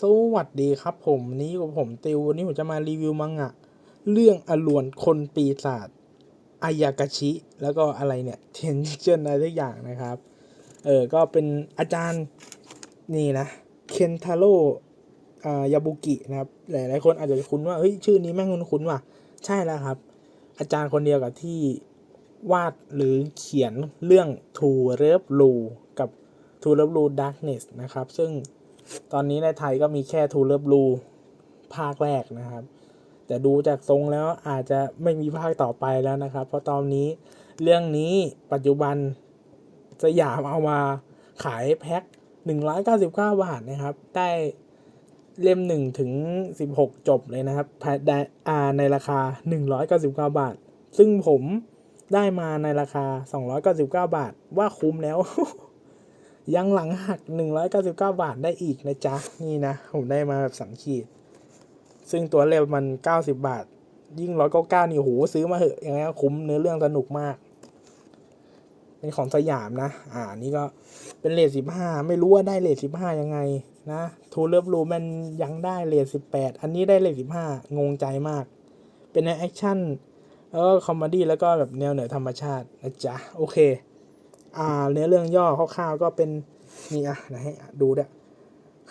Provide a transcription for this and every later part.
สวัสดีครับผมนี้กับผมติววันนี้ผมจะมารีวิวมังงะ เรื่องอลวนคนปีศาจอายากาชิ แล้วก็อะไรเนี่ยเทนเจนอะไรทุกอย่างนะครับ เออก็เป็นอาจารย์นี่นะเคนทาโร่ยาบุกินะครับ หลายๆคนอาจจะคุ้นว่าเฮ้ยชื่อนี้แม่งคุ้นๆว่ะ ใช่แล้วครับ อาจารย์คนเดียวกับที่วาดหรือเขียนเรื่อง To Love Blue กับ To Love Blue Darkness นะครับ ซึ่ง ตอนนี้ในไทยก็มีแค่ To Love Blue ภาคแรกนะครับ แต่ดูจากทรงแล้วอาจจะไม่มีภาคต่อไปแล้วนะครับ เพราะตอนนี้เรื่องนี้ปัจจุบันสยามเอามาขายแพ็ค199 บาทนะครับ ได้เล่ม1ถึง16 จบเลยนะครับภายได้อ่าในราคา 199 บาท ซึ่งผมได้มาในราคา 299 บาท ว่าคุ้มแล้ว ยังหลังหัก 199 บาทได้อีกนะจ๊ะ นี่นะ ผมได้มาแบบสังขีด ซึ่งตัวเล่มมัน 90 บาท ยิ่ง199นี่โหซื้อมาเหอะยังไงก็คุ้มเนื้อเรื่องสนุกมาก เป็นของสยามนะ อ่านี่ก็เป็นเลท15ไม่รู้ว่าได้เลท15ยังไงนะทูเลิฟรูมันยังได้เลท18อันนี้ได้เลท15งงใจมาก เป็นในแอคชั่นแล้วก็คอมเมดี้แล้วก็แบบแนวเหนือธรรมชาตินะจ๊ะ โอเค อ่าเนื้อเรื่องย่อคร่าวๆก็เป็นนี่อะนะให้ดูด้วย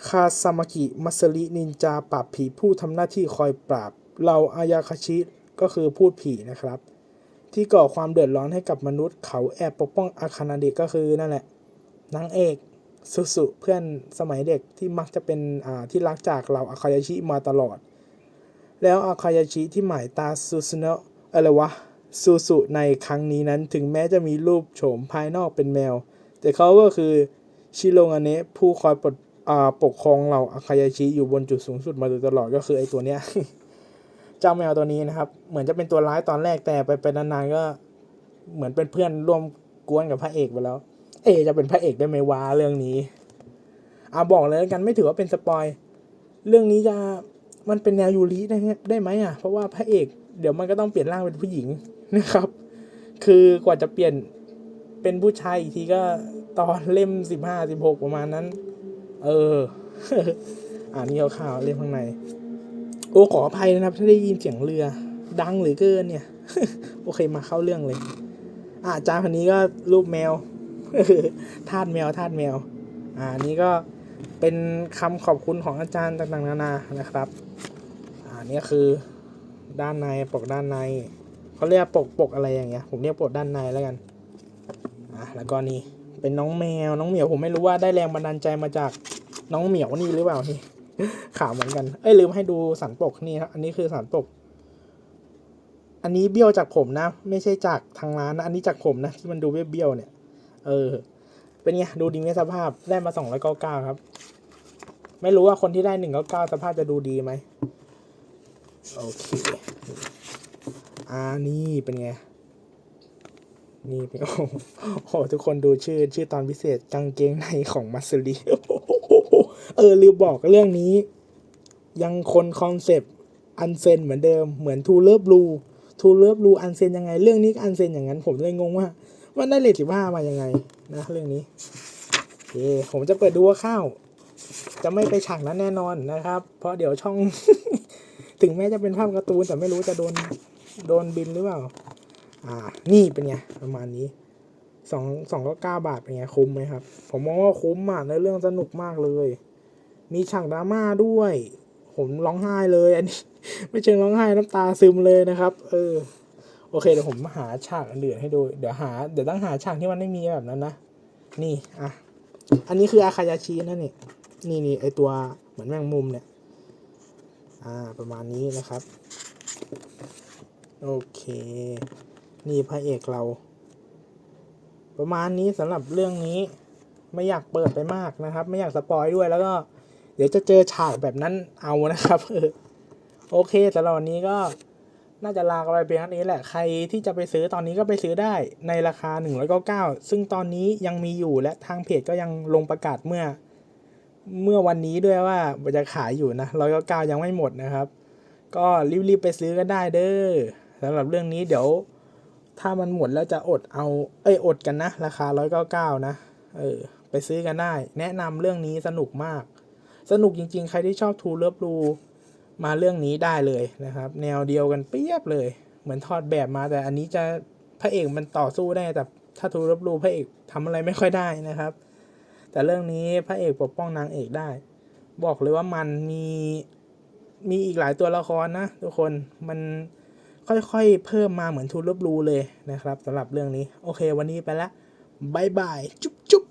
คาซามากิมัสรินินจาปราบผีผู้ทำหน้าที่คอยปราบเราอายาคาชิก็คือพูดผีนะครับ ที่ก่อความเดือดร้อนให้กับมนุษย์เขาแอบปกป้องอาคานาเดก็คือนั่นแหละนางเอกสุสุเพื่อนสมัยเด็กที่มักจะเป็นอ่าที่รักจากเราอาคายาชิมาตลอด แล้วอาคายาชิที่หมายตาซูซเนะอะไรวะ ซูซูในครั้งนี้นั้นถึงแม้จะมีรูปโฉมภายนอกเป็นแมว แต่เขาก็คือชิโรงาเนะผู้คอยปกปกครองเหล่าอาคายาชิอยู่บนจุดสูงสุดมาโดยตลอดก็คือไอตัวเนี้ยเจ้าแมวตัวนี้นะครับ เหมือนจะเป็นตัวร้ายตอนแรกแต่ไปไปนานๆก็เหมือนเป็นเพื่อนร่วมกวนกับพระเอกไปแล้ว เอ จะเป็นพระเอกได้ไหมวะเรื่องนี้อ่าบอกเลยกันไม่ถือว่าเป็นสปอย เรื่องนี้จะมันเป็นแนวยูริได้ไหมได้ไหมอะ เพราะว่าพระเอก เดี๋ยวมันก็ต้องเปลี่ยนร่างเป็นผู้หญิงนะครับ คือกว่าจะเปลี่ยนเป็นผู้ชายอีกทีก็ตอนเล่มสิบห้าสิบหกประมาณนั้น เออ อ่านนี่ข่าวเล่มข้างใน โอ้ขออภัยนะครับ ถ้าได้ยินเสียงเรือ ดังเหรือเกินเนี่ย โอเคมาเข้าเรื่องเลยอ่าอาจารย์คนนี้ก็รูปแมวทาดแมวทาดแมว อ่านนี้ก็เป็นคำขอบคุณของอาจารย์ต่างๆนานานะครับ อ่านี่คือ ด้านในปกด้านในเขาเรียกปกปกอะไรอย่างเงี้ย ผมเรียกปกด้านในแล้วกันอะแล้วก็นี่เป็นน้องแมวน้องเหมียวผมไม่รู้ว่าได้แรงบันดาลใจมาจากน้องเหมียวนี่หรือเปล่านี่ข่าวเหมือนกัน เอ้ยลืมให้ดูสันปกนี่ครับอันนี้คือสันปก อันนี้เบี้ยวจากผมนะ ไม่ใช่จากทางร้านนะอันนี้จากผมนะที่มันดูเบี้ยวเนี่ย เออ เป็นไงดูดีไหมสภาพได้มาสองร้อยเก้าเก้าครับ ไม่รู้ว่าคนที่ได้หนึ่งเก้าเก้าสภาพจะดูดีไหม โอเคอ่านี่เป็นไง นี่เป็นโอ้โหทุกคนดูชื่อชื่อตอนพิเศษกางเกงในของมัสลีเออลืมบอกเรื่องนี้ ยังคนคอนเซปต์อันเซนเหมือนเดิมเหมือนทูเลอร์บลูทูเลอร์บลูอันเซนยังไง เรื่องนี้อันเซนอย่างนั้นผมเลยงงว่าว่าได้เลทสิบห้ามายังไงนะเรื่องนี้โอเคผมจะเปิดดูว่าข้าว จะไม่ไปฉากนั้นแน่นอนนะครับ เพราะเดี๋ยวช่อง ถึงแม้จะเป็นภาพการ์ตูนแต่ไม่รู้จะโดนโดนบินหรือเปล่า อ่า นี่เป็นไงประมาณนี้สองสองก็เก้าบาทเป็นไงคุ้มไหมครับ ผมมองว่าคุ้มอะในเรื่องสนุกมากเลย มีฉากดราม่าด้วย ผมร้องไห้เลย อันนี้ ไม่เชิงร้องไห้น้ำตาซึมเลยนะครับ เออ โอเคเดี๋ยวผมหาฉากอื่นให้ดู เดี๋ยวหาเดี๋ยวต้องหาฉากที่มันไม่มีแบบนั้นนะ นี่ อะ อันนี้คืออาคายาชินั่นนี่ นี่นี่ไอตัวเหมือนแมงมุมเนี่ย อ่าประมาณนี้นะครับ โอเค นี่พระเอกเรา ประมาณนี้สำหรับเรื่องนี้ ไม่อยากเปิดไปมากนะครับ ไม่อยากสปอยด้วยแล้วก็ เดี๋ยวจะเจอฉากแบบนั้นเอานะครับเออโอเคสำหรับวันนี้ก็น่าจะลากันไปเพียงเท่านี้แหละ ใครที่จะไปซื้อตอนนี้ก็ไปซื้อได้ในราคา 199 ซึ่งตอนนี้ยังมีอยู่และทางเพจก็ยังลงประกาศเมื่อ เมื่อวันนี้ด้วยว่าจะขายอยู่นะ199ยังไม่หมดนะครับ ก็รีบๆไปซื้อก็ได้เด้อสำหรับเรื่องนี้เดี๋ยว ถ้ามันหมดแล้วจะอดเอา เอ้ยอดกันนะ ราคา199นะ เออ ไปซื้อกันได้ แนะนำเรื่องนี้สนุกมาก สนุกจริงๆ ใครที่ชอบทูเลิฟรูมาเรื่องนี้ได้เลยนะครับ แนวเดียวกันเปียบเลย เหมือนทอดแบบมา แต่อันนี้จะพระเอกมันต่อสู้ได้แต่ถ้าทูเลิฟรูพระเอกทำอะไรไม่ค่อยได้นะครับ แต่เรื่องนี้พระเอกปกป้องนางเอกได้ บอกเลยว่ามันมีมีอีกหลายตัวละครนะทุกคนมันค่อยๆ เพิ่มมาเหมือนทูลบลูเลยนะครับสำหรับเรื่องนี้ โอเค วันนี้ไปละบายบาย จุ๊บจุ๊บ